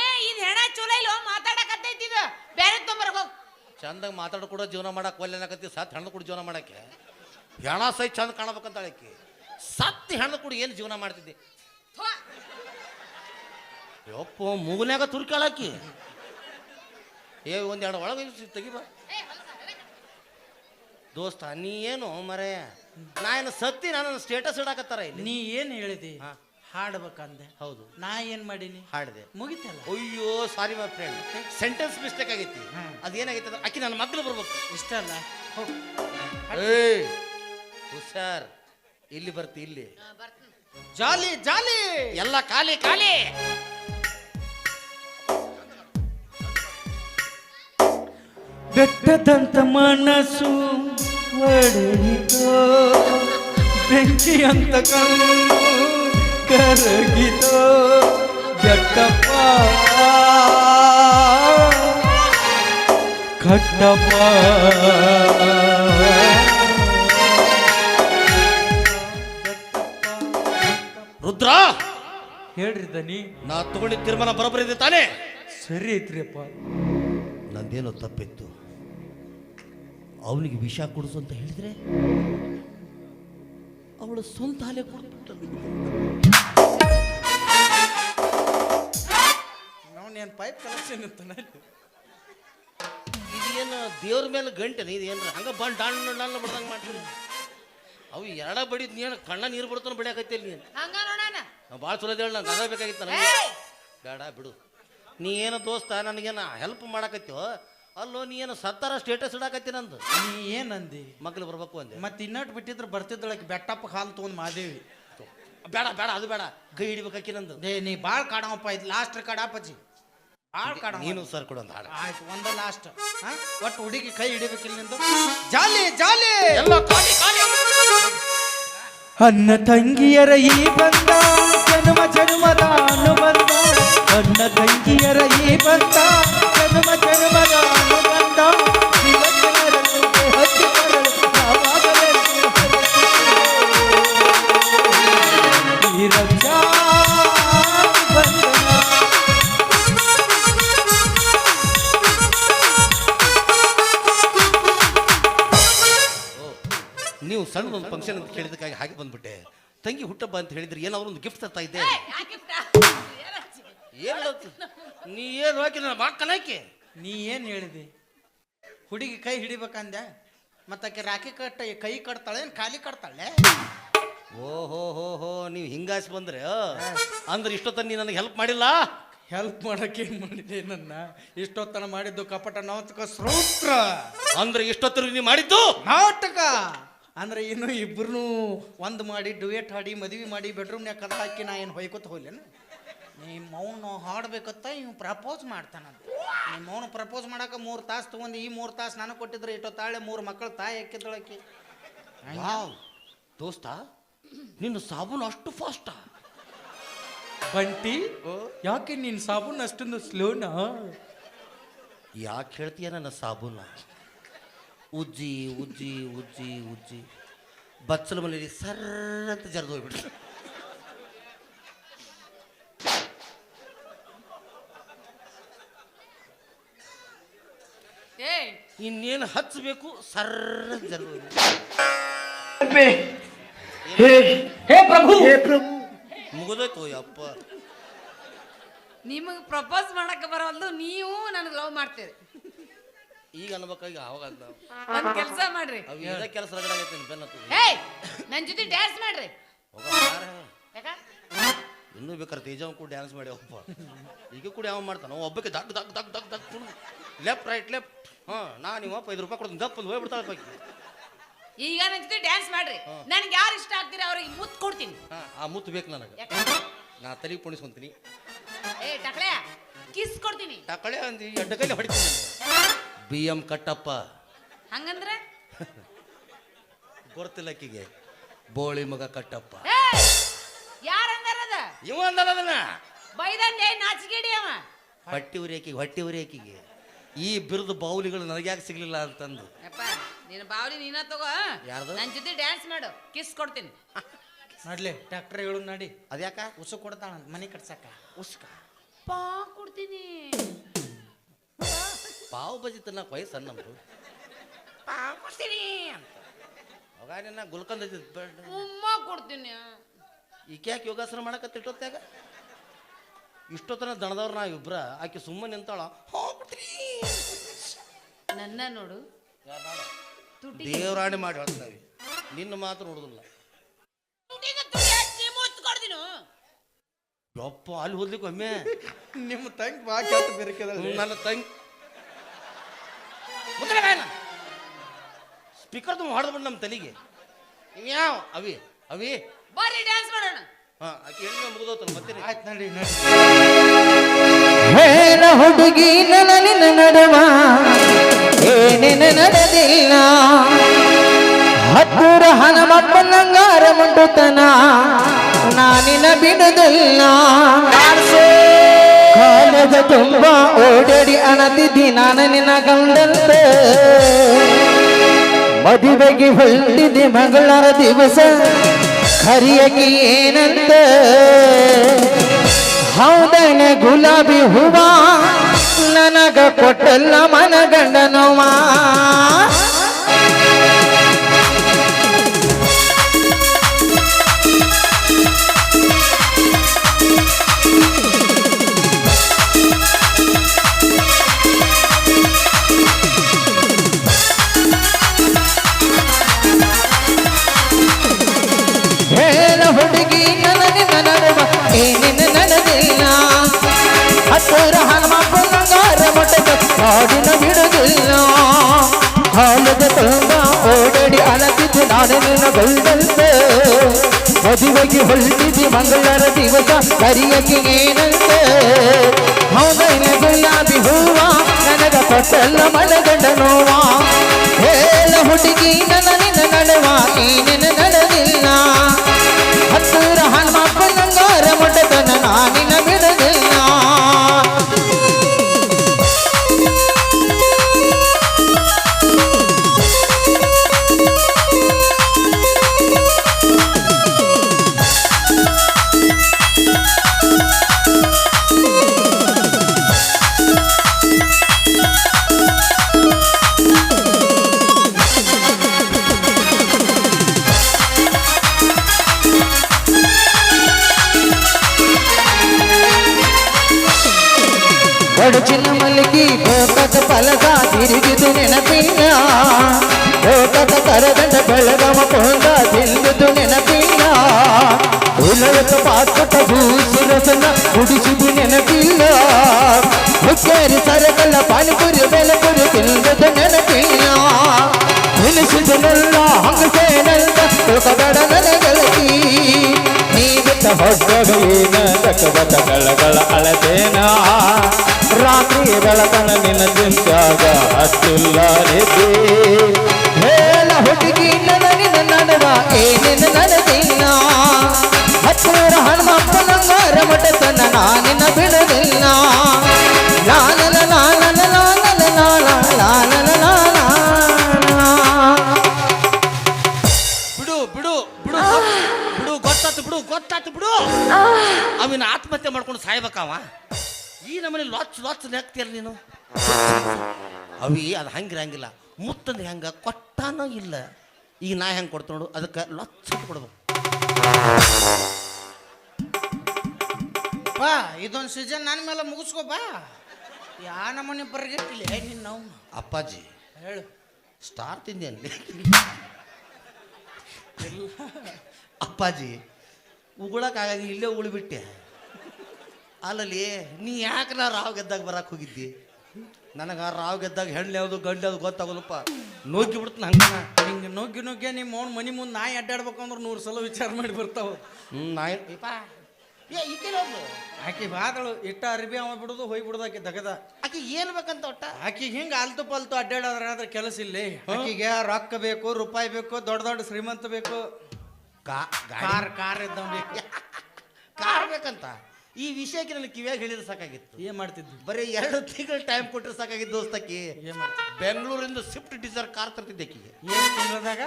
ಏ ಇದು ಹೆಣ ಚಲೋ ಇಲ್ಲ ಮಾತಾಡಕತ್ತೈತಿ ಇದು. ಬೇರೆ ತೊಂಬರ್ಗ ಹೋಗ್. ಚಂದಾಗ ಮಾತಾಡ ಕೂಡ ಜೀವನ ಮಾಡಕ್ಕೆ ಒಲ್ಲೆನಾಕತ್ತಿ ಸತ್ ಹೆಣ್ಣು ಕೂಡ ಜೀವನ ಮಾಡಕ್ಕೆ. ಹೆಣ ಸೈ ಚಂದ ಕಾಣಬೇಕಂತ ಆಕಿ ಸತ್ ಹೆಣ್ಣು ಕೂಡ ಏನು ಜೀವನ ಮಾಡ್ತಿದ್ದೆ. ಯಪ್ಪ ಮೂಗನ್ಯಾಗ ತುರ್ಕಾಳಾಕಿ ಏ ಒಂದೆರಡು ಒಳಗೆ ತೆಗಿಬಾ. ದೋಸ್ತ ನೀ ಏನು ಮರೆ? ನಾ ಏನು ಸತ್ತಿ ನಾನು ಸ್ಟೇಟಸ್ ಇಡಾಕತ್ತಾರ ಇಲ್ಲಿ? ನೀ ಏನ್ ಹೇಳಿದಿ? ಹಾ. ಹಾಡ್ಬೇಕಂದೆ. ಹೌದು. ನಾ ಏನ್ ಮಾಡೀನಿ? ಹಾಡಿದೆ. ಮುಗಿತಲ್ಲ? ಅಯ್ಯೋ sorry my friend sentence mistake ಆಗೈತಿ. ಹಾ. ಅದೇನಾಗೈತೆ ಅಂದ್ರೆ ಆಕಿ ನನ್ನ ಮಗ್ಳು ಬರ್ಬೇಕು. ಇಷ್ಟ ಅಲ್ಲ? ಹೋಗ್. ಏಯ್ ಹುಷಾರ್. ಇಲ್ಲಿ ಬರ್ತಿ ಇಲ್ಲಿ. ಜಾಲಿ ಜಾಲಿ. ಎಲ್ಲ ಖಾಲಿ. ಖಾಲಿ. ಬೆಟ್ಟದಂತ ಮನಸ್ಸು ಒಡೆಯಿತೋ ಬೆಂಕಿಯಂತ ಕಣ್ಣು ಕರಗಿತೋ ಬೆಟ್ಟಪ್ಪ ಕಟ್ಟಪ್ಪ ರುದ್ರ! ಹೇಳ್ರಿ ದನಿ. ನಾ ತಗೊಂಡಿದ್ದ ತೀರ್ಮಾನ ಬರೋಬ್ಬರಿ ಇದೆ ತಾನೇ? ಸರಿ ಐತ್ರಿಯಪ್ಪ. ನಂದೇನೋ ತಪ್ಪಿತ್ತು. ಅವನಿಗೆ ವಿಷ ಕೊಡಿಸು ಅಂತ ಹೇಳಿದ್ರೆ ಅವಳು ಸ್ವಂತ ಹಾಲೆ ಕೊಡ್ಬಿಟ್ಟಳು ನಾವೇನು ಪೈಪ್ ಕಲೆಕ್ಷನ್ ಇರ್ತಾನೆ ಇದೇನು ದೇವ್ರ ಮೇಲೆ ಗಂಟೆ ಇದು ಏನು ಹಂಗ ಬಂದ್ ಡಾಣ ಡಾಣ ಬಡ್ದಂಗೆ ಮಾಡ್ತೀನಿ ಅವು ಎರಡ ಬಡಿದ್ ನೀನು ಕಣ್ಣ ನೀರು ಬಿಡ್ತಾನೆ ಬಿಡಾಕೈತಿ ನೀನು. ಹಂಗ ನೋಡಣ ಭಾಳ ಚಲೋ ಹೇಳ ನಾನು ಅದ ಬೇಕಾಗಿತ್ತು ಬೇಡ ಬಿಡು. ನೀ ಏನು ದೋಸ್ತ ನನಗೇನು ಹೆಲ್ಪ್ ಮಾಡಾಕತ್ತೀವೋ? ಅಲ್ಲೋ ನೀ ಏನು ಸತ್ತಾರ ಸ್ಟೇಟಸ್ ಇಡಾಕತ್ತಿ ನಂದು? ನೀ ಏನಂದಿ? ಮಗ್ಳು ಬರ್ಬೇಕು ಅಂದೆ. ಮತ್ತೆ ಇನ್ನಟ್ಟು ಬಿಟ್ಟಿದ್ರೆ ಬರ್ತಿದ್ದಳಕ್ಕೆ ಬೆಟ್ಟಪ್ಪ ಹಾಲು ತೊಗೊಂಡು ಮಾದೇವಿ. ಬೇಡ ಬೇಡ ಅದು ಬೇಡ. ಕೈ ಹಿಡಿಬೇಕಾಕಿ ನಂದು. ದೇ ನೀ ಭಾಳ ಕಾಡವಪ್ಪ ಇದು ಲಾಸ್ಟ್ ಕಾಡಪ್ಪಜ್ಜಿ ಭಾಳ ಕಾಡ ನೀನು ಸರ್ ಕೊಡು ಒಂದು ಹಾಡು. ಆಯ್ತು ಒಂದ ಲಾಸ್ಟ್ ಒಟ್ಟು ಹುಡುಗಿ ಕೈ ಹಿಡಿಬೇಕಿಲ್ಲ ನಿಂದು? ಜಾಲಿ ಜಾಲಿ! ಎಲ್ಲ ಖಾಲಿ ಖಾಲಿ. ಅನ್ನ ತಂಗಿಯರ ಈ ಬಂದ ಜನ್ಮ ಜನ್ಮದ ಅನುಬಂಧ. ಅನ್ನ ತಂಗಿಯರ ಈ ಬಂದ ನೀವು ಸಣ್ಣ ಒಂದು ಫಂಕ್ಷನ್ ಅಂತ ಕೇಳಿದಕ್ಕಾಗಿ ಹಾಗೆ ಬಂದ್ಬಿಟ್ಟೆ. ತಂಗಿ ಹುಟ್ಟಬ್ಬ ಅಂತ ಹೇಳಿದ್ರೆ ಏನೋ ಒಂದು ಗಿಫ್ಟ್ ತರ್ತಾ ಇದ್ದೆ. ಏನು? ನೀ ಏನು ಹಾಕಿ ನನ್ನ ಮಕ್ಕಳಾಕಿ ನೀ ಏನು ಹೇಳಿದಿ? ಹುಡುಗಿ ಕೈ ಹಿಡಿಬೇಕಂದೆ? ಮತ್ತಾಕೆ ರಾಖಿ ಕಟ್ಟ ಕೈ ಕಟ್ತಾಳೆ ಏನು ಖಾಲಿ ಕಟ್ತಾಳೆ? ಓ ಹೋ ಹೋ ಹೋ ನೀವು ಹಿಂಗಾಸಿ ಬಂದ್ರೆ ಅಂದ್ರೆ ಇಷ್ಟೊತ್ತ ನೀ ನನಗೆ ಹೆಲ್ಪ್ ಮಾಡಿಲ್ಲ? ಹೆಲ್ಪ್ ಮಾಡಕ್ಕೆ ಏನು ಮಾಡಿದೆ ನನ್ನ? ಇಷ್ಟೊತ್ತನ ಮಾಡಿದ್ದು ಕಪಟ ನಾಟಕ ಶ್ರೋತ್ರ. ಅಂದ್ರೆ ಇಷ್ಟೊತ್ತರ ನೀ ಮಾಡಿದ್ದು? ನಾಟಕ. ಅಂದ್ರೆ ಇನ್ನು ಇಬ್ಬರು ಒಂದು ಮಾಡಿ ಡುಯೆಟ್ ಹಾಡಿ ಮದುವೆ ಮಾಡಿ ಬೆಡ್ರೂಮ್ನ್ಯಾಗ ಕದ ಹಾಕಿ ನಾ ಏನು ಹೊಯ್ಕೊತ ಹೋಗ್ಲೇನು? ನಿಮ್ಮ ಮೌನ ಹಾಡ್ಬೇಕತ್ತ ಇವ್ ಪ್ರಪೋಸ್ ಮಾಡ್ತಾನಂತ ನಿಮ್ಮ ಮೌನ ಪ್ರಪೋಸ್ ಮಾಡಕ್ಕೆ ಮೂರು ತಾಸು ತೊಗೊಂಡು ಈ ಮೂರು ತಾಸು ನನಗೆ ಕೊಟ್ಟಿದ್ರೆ ಇಷ್ಟೊತ್ತಾಳೆ ಮೂರು ಮಕ್ಕಳು ತಾಯಿ ಹಾಕಿದ್ದಳಕ್ಕೆ ದೋಸ್ತ ನಿನ್ನ ಸಾಬೂನು ಅಷ್ಟು ಫಾಸ್ಟ ಬಂಟಿ ಯಾಕೆ ನಿನ್ನ ಸಾಬೂನ್ ಅಷ್ಟೊಂದು ಸ್ಲೋನಾ ಯಾಕೆ ಹೇಳ್ತೀಯ ನನ್ನ ಸಾಬೂನ? ಉಜ್ಜಿ ಉಜ್ಜಿ ಉಜ್ಜಿ ಉಜ್ಜಿ. ಬಚ್ಚಲ ಮನೇಲಿ ಸರ್ ಅಂತ ಜರ್ದು ಹೋಗ್ಬಿಡ್ತು ಏಯ್ ಇನ್ನೇನು ಹಚ್ಚಬೇಕು ಸರ್ರ ಜರು ಹೇ ಹೇ ಪ್ರಭು. ಹೇ ಪ್ರಭು. ಮುಗಿದೋಯ್ತು ಅಪ್ಪ ನಿಮಗೆ ಪ್ರಪೋಸ್ ಮಾಡಕ್ಕೆ ಬರವಲ್ದು ನೀವು ನನಗೆ ಲವ್ ಮಾಡ್ತೀರಿ. ಈಗ ಅನ್ಬೇಕಾಗಿ ಅವಾಗ ಒಂದ್ ಕೆಲಸ ಮಾಡ್ರಿ. ಅವಾಗ ಕೆಲಸ ರಗಡ ಬೆನ್ನ ಹೇ ನನ್ನ ಜೊತೆ ಡ್ಯಾನ್ಸ್ ಮಾಡ್ರಿ. ಇನ್ನೂ ಬೇಕಾದ್ರೆ ತೇಜ ಕೂಡ ಡ್ಯಾನ್ಸ್ ಮಾಡಿ ಒಬ್ಬ ಈಗ ಕೂಡ ಯಾವ ಮಾಡ್ತಾನ? ಒಬ್ಬಕ್ಕೆ ದಗ್ ದಗ್ ದಗ್ ದಕ್ ದಕ್ ಲೆಫ್ಟ್ ರೈಟ್ ಲೆಫ್ಟ್ ಹಾಂ ನಾ ಅಪ್ಪ ಐದು ರೂಪಾಯಿ ಕೊಡ್ತೀನಿ ದಪ್ಪ ಒಂದು ಹೋಗ್ಬಿಡ್ತಾಳೆ ಪೈಕಿ. ಈಗ ನನ್ನ ಜೊತೆ ಡ್ಯಾನ್ಸ್ ಮಾಡ್ರಿ ನನಗೆ ಯಾರು ಇಷ್ಟ ಆಗ್ತೀರಿ ಅವ್ರಿಗೆ ಮುತ್ತು ಕೊಡ್ತೀನಿ. ಆ ಮುತ್ತು ಬೇಕು ನನಗೆ. ನಾ ತಲೆ ಪುಣಿಸ್ಕೊಂತೀನಿ. ಏ ಟಕ್ಳೆ ಕಿಸ್ ಕೊಡ್ತೀನಿ. ಟಕಳೆ ಅಂದು ಎಡ್ಡ ಕೈಲಿ ಹೊಡಿತೀನಿ ಬಿ ಎಂ ಕಟ್ಟಪ್ಪ. ಹಂಗಂದ್ರೆ? ಗೊರ್ತಿಲ್ಲ ಆಕಿಗೆ. ಬೋಳಿ ಮಗ ಕಟ್ಟಪ್ಪ. ಯಾರು ಹಂಗಾರದ ಇವ ಅಂದಲ್ಲ ಅದನ್ನ? ಬೈದಂದೆ ನಾಚಿಗೇಡಿ ಅವ. ಹೊಟ್ಟಿ ಉರಿ ಆಕಿಗೆ ಹೊಟ್ಟಿ ಉರಿ ಆಕಿಗೆ. ಈ ಬಿರುದು ಬಾವುಲಿಗಳು ನನಗೆ ಯಾಕೆ ಸಿಗ್ಲಿಲ್ಲ ಅಂತಂದು? ಅಪ್ಪ ನಿನ್ನ ಬಾವಲಿ ನೀನ ತಗೋ ಯಾರ್ದು? ನನ್ನ ಜೊತೆ ಡ್ಯಾನ್ಸ್ ಮಾಡು ಕಿಸ್ ಕೊಡ್ತೀನಿ. ನಡ್ಲಿ ಡಾಕ್ಟರ್ ಹೇಳು ನಡಿ. ಅದ್ಯಾಕ? ಉಸು ಕೊಡ್ತಾಳ ಮನೆ ಕಟ್ಸಕ್ಕ ಉಸ್ಕ? ಪಾ ಕೊಡ್ತೀನಿ. ಪಾವು ಬಜಿ ತಿನ್ನಕ್ ವಯಸ್ಸು ಸಣ್ಣ ನಮ್ದು ಪಾವ್ ಕೊಡ್ತೀನಿ ಅಂತ. ಅವಾಗ ನಿನ್ನ ಗುಲ್ಕಂದ ಉಮ್ಮ ಕೊಡ್ತೀನಿ. ಈಕ್ಯಾಕೆ ಯೋಗಾಸನ ಮಾಡಕತ್ತ ಇಷ್ಟೊತ್ತಾಗ? ಇಷ್ಟೊತ್ತನ ದಣದವ್ರು ನಾ ಇಬ್ರ ಆಕೆ ಸುಮ್ಮನೆ ನಿಂತಾಳ ಹೋಗ್ಬಿಟ್ರಿ ನನ್ನ ನೋಡು. ತುಟಿ ದೇವರಾಣಿ ಮಾಡಿ ಹೇಳ್ತಾವೆ ನಿನ್ನ ಮಾತ್ರ ನೋಡುದಿಲ್ಲ. ಯಪ್ಪ ಅಲ್ಲಿ ಹೋದ್ಲಿಕ್ಕೆ ಒಮ್ಮೆ? ನಿಮ್ಮ ತಂಗಿ ಬಾ ಕೆಟ್ಟ ಬೆರಕದಲ್ಲ ನನ್ನ ತಂಗಿ. ಸ್ಪೀಕರ್ ತುಂಬ ಹೊಡೆದ್ಬಿಟ್ಟು ನಮ್ಮ ತಲೆಗೆ. ಯಾವ ಅವಿ ಅವಿ. ಬರ್ರಿ ಡ್ಯಾನ್ಸ್ ಮಾಡೋಣ. ಹಾ ಆಕೆ ಎಣ್ಣೆ ಮುಗಿದೋತಲ್ಲ ಮತ್ತೆ ಆಯ್ತು ನಡಿ ನಡಿ. ಹೇಳ ಹುಡುಗಿ ನನಲಿನ ನಡುವ ಏನೇನ ನಡೆದಿಲ್ಲ ಹತ್ತೂರ ಹನುಮಪ್ಪನಂಗಾರ ಮುಂಡುತನ. ನಾನಿನ ಬಿಡುದಿಲ್ಲ. ಕಾಲದ ತುಂಬ ಓಡಾಡಿ ಅಣತಿದ್ದಿ ನಾನು ನಿನ್ನ ಗಂಡಂತೆ. ಮದುವೆಗೆ ಹೊಳ್ತಿದ್ದೆ ಮಂಗಳಾರ ದಿವಸ. ಕರಿಯಕ್ಕೆ ಏನಂತ? ಹೌದಣ್ಣ, ಗುಲಾಬಿ ಹೂವ. ನನಗ ಕೊಟ್ಟಲ್ಲ ಮನ ನೋವ ಹೇಳ ಹುಡುಗಿ ನನಗೆ ನಡುವ ಏನಿನ ನನಗಿಲ್ಲ ಹತ್ತೂರ ಹನುಮಪ್ಪನಗಾರ ಕಾಡಿನ ಬಿಡುದಿಲ್ಲ ಕಾಲದ ತುಂಬ ಓಡಾಡಿ ಅಲತಿದ್ದು ನಾನು ನಿನ್ನ ಗಲ್ದಂತೆ ಮದುವೆಗೆ ಹೊಳ್ತಿದ್ದಿ ಮಂಗಳರ ದಿವಸ, ಕರಿಯಕ್ಕೆ ಏನಂತೆ? ಹೌದೈನ ಗುಲಾಬಿ ಹೂವ? ನನಗ ಕೊಟ್ಟಲ್ಲ ಮಳೆಗಂಡ ನೋವ? ಹೇಳ ಹುಡುಗಿ, ನನ್ನ ನಿನ್ನ ನಡುವ ಏನೇನ ಗೋಕದ ಫಲದ ತಿರುಗಿದು ನೆನಪಿನ ಗೋಕದ ಕರದಂಡ ಬೆಳಗಮ ಪೊಂದ ತಿಂದುದು ನೆನಪಿನ ಉಲಯಕ ಪಾತ್ರದ ಭೂಸಿರಸನ ಕುಡಿಸಿದು ನೆನಪಿಲ್ಲ ಹುಕ್ಕೇರಿ ಸರಗಲ್ಲ ಪಾನಿಪುರಿ ಬೆಲಪುರಿ ತಿಂದದು ನೆನಪಿಲ್ಲ ತಿನಿಸಿದನೆಲ್ಲ ಹಂಗಸೇನೆಲ್ಲ ತೋಕಬೇಡ ನನಗೆಳತಿ ನೀ ಬಿಟ್ಟ ಹೊಡ್ಡಬೇನ ತಕಬತ ಗಳಗಳ ಅಳತೇನ ರಾತ್ರಿ ಬೆಳಕನ ನಿನ್ನ ಚಿಂತಾಗ ಹತ್ತಿಲ್ಲ ನಿದ್ದೆ ಹೇಳ ಹುಡುಗಿ ನನಗಿನ ನಡುವ ಏನೇನು ನಡೆದಿಲ್ಲ ಹತ್ತಿರ ಹನುಮಪ್ಪನಂಗಾರ ಮಠತನ ನಾನಿನ ಬಿಡುದಿಲ್ಲ ಲಾಲಲ ಲಾಲಲ ಲಾಲಲ ಲಾಲ ಲಾಲಲ ಲಾಲ ಬಿಡು. ಅವಿನ ಆತ್ಮಹತ್ಯೆ ಮಾಡ್ಕೊಂಡು ಸಾಯ್ಬೇಕಾವ. ಈ ನಮ್ಮನೆ ಲೊಚ್ ಲೊಚ್ ನೆಕ್ತಿಯಲ್ಲ ನೀನು? ಅವಿ ಅದು ಹಂಗಿರಂಗಿಲ್ಲ ಮುತ್ತಂದ್ರೆ ಹೆಂಗ? ಕೊಟ್ಟಾನೋ ಇಲ್ಲ. ಈಗ ನಾ ಹೆಂಗೆ ಕೊಡ್ತು ನೋಡು ಅದಕ್ಕೆ ಲೊಚ್ ಅಂತ ಕೊಡ್ಬೇಕು. ಬಾ ಇದೊಂದು ಸೀಸನ್ ನನ್ನ ಮೇಲೆ ಮುಗಿಸ್ಕೋ ಬಾ. ಯಾ ನಮ್ಮನೆ ಬರ್ಗೆಟ್ಟಿಲ್ಲ. ನಿನ್ನ ನಾವು ಅಪ್ಪಾಜಿ. ಹೇಳು. ಸ್ಟಾರ್ ತಿಂದೇನ್ಲಿ ಅಪ್ಪಾಜಿ ಉಗುಳಕ್ಕಾಗಿ ಇಲ್ಲೇ ಉಳಿಬಿಟ್ಟೆ. ಅಲ್ಲಲ್ಲಿ ನೀ ಯಾಕೆ ನಾ ರಾವ್ ಗೆದ್ದಾಗ ಬರಕ್ಕೆ ಹೋಗಿದ್ದಿ? ನನಗೆ ಆ ರಾವ್ ಗೆದ್ದಾಗ ಹೆಣ್ಣು ಯಾವುದು ಗಂಡು ಯಾವುದು ಗೊತ್ತಾಗಲ್ಲಪ್ಪ ನೋಕಿ ಬಿಡ್ತು ಹಂಗ ಹಿಂಗೆ ನುಗ್ಗಿ ನುಗ್ಗೆ ನಿಮ್ಮ ಅವ್ನ ಮನೆ ಮುಂದೆ ನಾಯಿ ಅಡ್ಡಾಡ್ಬೇಕು ಅಂದ್ರೆ ನೂರು ಸಲ ವಿಚಾರ ಮಾಡಿ ಬರ್ತಾವ. ಹ್ಞೂ ನಾಯಿ. ಏ ಈ ಕಡೆ ಹೋಗ್ಲು. ಆಕಿ ಬಾದಳು ಇಟ್ಟ ಅರ್ಬಿ ಅವ ಬಿಡುದು ಹೋಗಿ ಬಿಡುದು ಆಕಿ ದಗದ. ಆಕೆ ಏನ್ ಬೇಕಂತ ಒಟ್ಟ? ಆಕಿಗೆ ಹಿಂಗೆ ಅಲ್ತು ಪಲ್ತು ಅಡ್ಡಾಡೋದ್ರ ಕೆಲಸ ಇಲ್ಲಿ. ಆಕಿಗೆ ರೊಕ್ಕ ಬೇಕು ರೂಪಾಯಿ ಬೇಕು ದೊಡ್ಡ ದೊಡ್ಡ ಶ್ರೀಮಂತ ಬೇಕು. ಕಾ ಕಾರ್ ಕಾರ್ ಇದ್ದವ್ ಕಾರ್ ಬೇಕಂತ. ಈ ವಿಷಯಕ್ಕೆ ನನಗೆ ಕಿವಿಯಾಗಿ ಹೇಳಿದ್ರೆ ಸಾಕಾಗಿತ್ತು. ಏನ್ ಮಾಡ್ತಿದ್ವಿ ಬರೀ ಎರಡು ತಿಂಗಳು ಟೈಮ್ ಕೊಟ್ಟರೆ ಸಾಕಾಗಿತ್ತು ದೋಸ್ತಕ್ಕಿ. ಏನ್ ಮಾಡ್ತಿದ್ವಿ ಬೆಂಗಳೂರಿಂದ ಸ್ವಿಫ್ಟ್ ಡಿಸೈರ್ ಕಾರ್ ತರ್ತಿದ್ದೆ ಆಕಿಗೆ. ಏನ್ ತಿಂಗಳದಾಗ?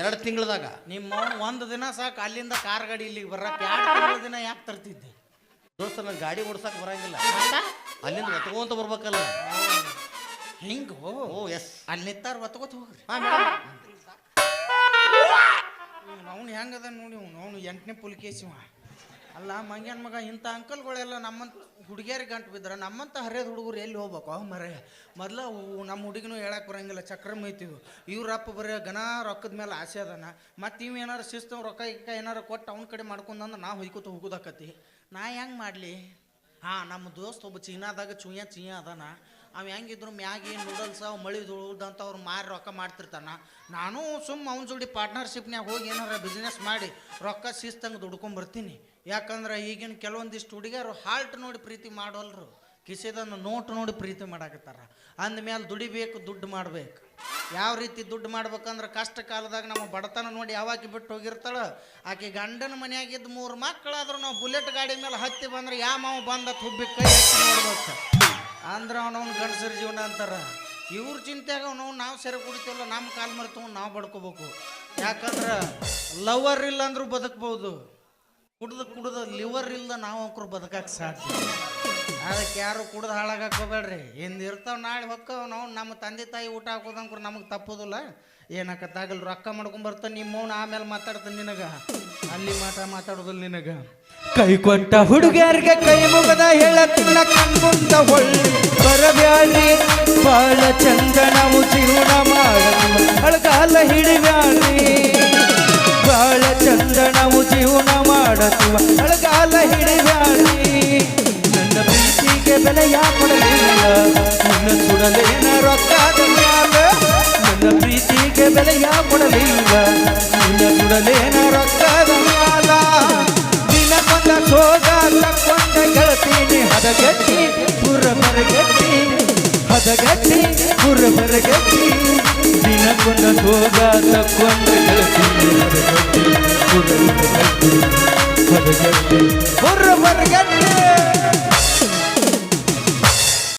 ಎರಡು ತಿಂಗಳದಾಗ. ನಿಮ್ಮ ಒಂದು ದಿನ ಸಾಕು ಅಲ್ಲಿಂದ ಕಾರ್ ಗಾಡಿ ಇಲ್ಲಿಗೆ ಬರಕ್ಕೆ ಎರಡು ತಿಂಗಳ ದಿನ ಯಾಕೆ ತರ್ತಿದ್ದೆ? ದೋಸ್ತ ನನಗೆ ಗಾಡಿ ಓಡ್ಸಕ್ ಬರಂಗಿಲ್ಲ. ಅಲ್ಲಿಂದ ಒತ್ಕೊಂತ ಬರ್ಬೇಕಲ್ಲ. ಹಿಂಗ? ಓ ಎಸ್ ಅಲ್ಲಿ ನಿತ್ತಾರ ಒತ್ಕೋತ ಹೋಗ್ರಿ. ಅವ್ನು ಹೆಂಗದ ನೋಡಿ ಅವ್ನು, ಅವನು ಎಂಟನೇ ಪುಲಿಕೇಶಿವ. ಅಲ್ಲ, ಮಂಗ್ಯನ ಮಗ, ಇಂಥ ಅಂಕಲ್ಗಳೆಲ್ಲ ನಮ್ಮಂತ ಹುಡುಗಿಯರಿಗೆ ಗಂಟು ಬಿದ್ರ, ನಮ್ಮಂತ ಹರಿಯದ ಹುಡುಗರು ಎಲ್ಲಿ ಹೋಗ್ಬೇಕು? ಅವ್ ಮರ, ಮೊದಲ ನಮ್ಮ ಹುಡುಗಿನೂ ಹೇಳಕ್ಕೆ ಬರಂಗಿಲ್ಲ ಚಕ್ರ ಮೈತಿದ್ವು ಇವ್ರಪ್ಪ ಬರೀ ಗನ ರೊಕ್ಕದ ಮೇಲೆ ಆಸೆ ಅದನ. ಮತ್ತು ಇವ್ ಏನಾರು ಶಿಸ್ತು ರೊಕ್ಕ ಏನಾರು ಕೊಟ್ಟು ಅವ್ನ ಕಡೆ ಮಾಡ್ಕೊಂಡಂದ್ರೆ ನಾ ಹೊಯ್ಕೋತ ಹೋಗೋದಾಕತಿ ನಾ ಹೆಂಗೆ ಮಾಡಲಿ? ಹಾಂ, ನಮ್ಮ ದೋಸ್ತ ಒಬ್ಬ ಚೀನಾದಾಗ ಚುಯ್ಯ ಚೀಯ ಅದಾನ. ಅವ ಹೆಂಗಿದ್ರು ಮ್ಯಾಗಿ ನೂಡಲ್ಸ್ ಅವು ಮಳಿ ಅಂತ ಅವ್ರು ಮಾರಿ ರೊಕ್ಕ ಮಾಡ್ತಿರ್ತಾನ. ನಾನು ಸುಮ್ಮ ಅವ್ನ ಜೋಡಿ ಪಾರ್ಟ್ನರ್ಶಿಪ್ನ್ಯಾಗ ಹೋಗಿ ಏನಾರ ಬಿಸ್ನೆಸ್ ಮಾಡಿ ರೊಕ್ಕ ಶಿಸ್ತಂಗೆ ದುಡ್ಕೊಂಬರ್ತೀನಿ. ಯಾಕಂದ್ರೆ ಈಗಿನ ಕೆಲವೊಂದಿಷ್ಟು ಹುಡುಗಿಯರು ಹಾಲ್ಟ್ ನೋಡಿ ಪ್ರೀತಿ ಮಾಡೋಲ್ರು. ಕಿಸಿದನ್ನು ನೋಟ್ ನೋಡಿ ಪ್ರೀತಿ ಮಾಡಾಕತ್ತಾರ. ಅಂದಮೇಲೆ ದುಡಿಬೇಕು, ದುಡ್ಡು ಮಾಡ್ಬೇಕು. ಯಾವ ರೀತಿ ದುಡ್ಡು ಮಾಡ್ಬೇಕಂದ್ರೆ ಕಷ್ಟ ಕಾಲದಾಗ ನಮ್ಮ ಬಡತನ ನೋಡಿ ಯಾವಾಕಿ ಬಿಟ್ಟು ಹೋಗಿರ್ತಾಳ? ಆಕೆ ಗಂಡನ ಮನೆಯಾಗಿದ್ದ ಮೂರು ಮಕ್ಕಳಾದ್ರೂ ನಾವು ಬುಲೆಟ್ ಗಾಡಿ ಮೇಲೆ ಹತ್ತಿ ಬಂದ್ರೆ ಯಾವ ಮಾವು ಬಂದ ತುಬ್ಬಿ ಕೈ ಎತ್ತಿ ನೋಡ್ಬೇಕು. ಅಂದ್ರೆ ಅವನವ್ನ ಗಂಡಸರ ಜೀವನ ಅಂತಾರ. ಇವ್ರ ಚಿಂತೆಯಾಗ ಅವ್ನು ನಾವು ಸೆರೆ ಕುಡಿತೀವಲ್ಲ, ನಮ್ಮ ಕಾಲು ಮರೆತು ನಾವು ಬಡ್ಕೋಬೇಕು. ಯಾಕಂದ್ರೆ ಲವರ್ ಇಲ್ಲ ಅಂದ್ರೂ ಬದುಕ್ಬೋದು. ಕುಡ್ದು ಕುಡ್ದು ಲಿವರ್ ಇಲ್ಲದ ನಾವು ಅಂಕರು ಬದುಕಕ್ಕೆ ಸಾಧ್ಯ ಅದಕ್ಕೆ ಯಾರು ಕುಡ್ದು ಹಾಳಾಗಕ್ಕೆ ಹೋಗ್ಬೇಡ್ರಿ. ಹಿಂದೆ ಇರ್ತಾವ, ನಾಳೆ ಹೊಕ್ಕವ ನಾವು. ನಮ್ಮ ತಂದೆ ತಾಯಿ ಊಟ ಹಾಕೋದಂಕ್ರು ನಮಗೆ ತಪ್ಪೋದಿಲ್ಲ. ಏನಕ್ಕತ್ತಾಗಲ್ಲ ರೊಕ್ಕ ಮಾಡ್ಕೊಂಡ್ ಬರ್ತಾನೆ ನಿಮ್ಮ ಮೌನ ಆಮೇಲೆ ಮಾತಾಡ್ತೀನಿ ನಿನಗ. ಅಲ್ಲಿ ಮಾತ ಮಾತಾಡೋದಿಲ್ಲ ನಿನಗ. ಕೈ ಕೊಟ್ಟ ಹುಡುಗಿಯರಿಗೆ ಕೈ ಮುಗದ ಹೇಳಿ ಕಣ್ಗುಂದ ಹೊಳ್ಳಿ ಬರಬ್ಯಾಳ್ರಿ ಬಾಳ ಚಂದ ನಾವು ಜೀವನ ಮಾಡಲು ಅಳಗಾಲ ಬಾಳ ಚಂದ ನಾವು ಜೀವನ ಮಾಡತ್ತೀವ ಅಳಗಾಲ ಪ್ರೀತಿಗೆ ಬೆಲೆಯ ಕೊಡಲಿಲ್ಲ ನಿನ್ನ ಸುಡಲೇನ ರೊಕ್ಕದ ಮ್ಯಾಲ ನನ್ನ ಪ್ರೀತಿಗೆ ಬೆಲೆಯ ಕೊಡಲಿಲ್ಲ ನಿನ್ನ ಸುಡಲೇನ ರೊಕ್ಕದ ಮ್ಯಾಲ ದಿನಕೊಂದ ಸೋಗ ತಕ್ಕೊಂಡ ಗೆಳತೀನಿ ಹದಗಟ್ಟಿ ಪುರ ಬರಗಟ್ಟಿ ಹದಗಟ್ಟಿ ಪುರ ಬರಗಟ್ಟಿ ದಿನಕೊಂದ ಸೋಗ ತಕ್ಕೊಂಡ ಗೆಳತೀನಿ ಹದಗಟ್ಟಿ ಪುರ ಬರಗಟ್ಟಿ ಹದಗಟ್ಟಿ ಪುರ ಬರಗಟ್ಟಿ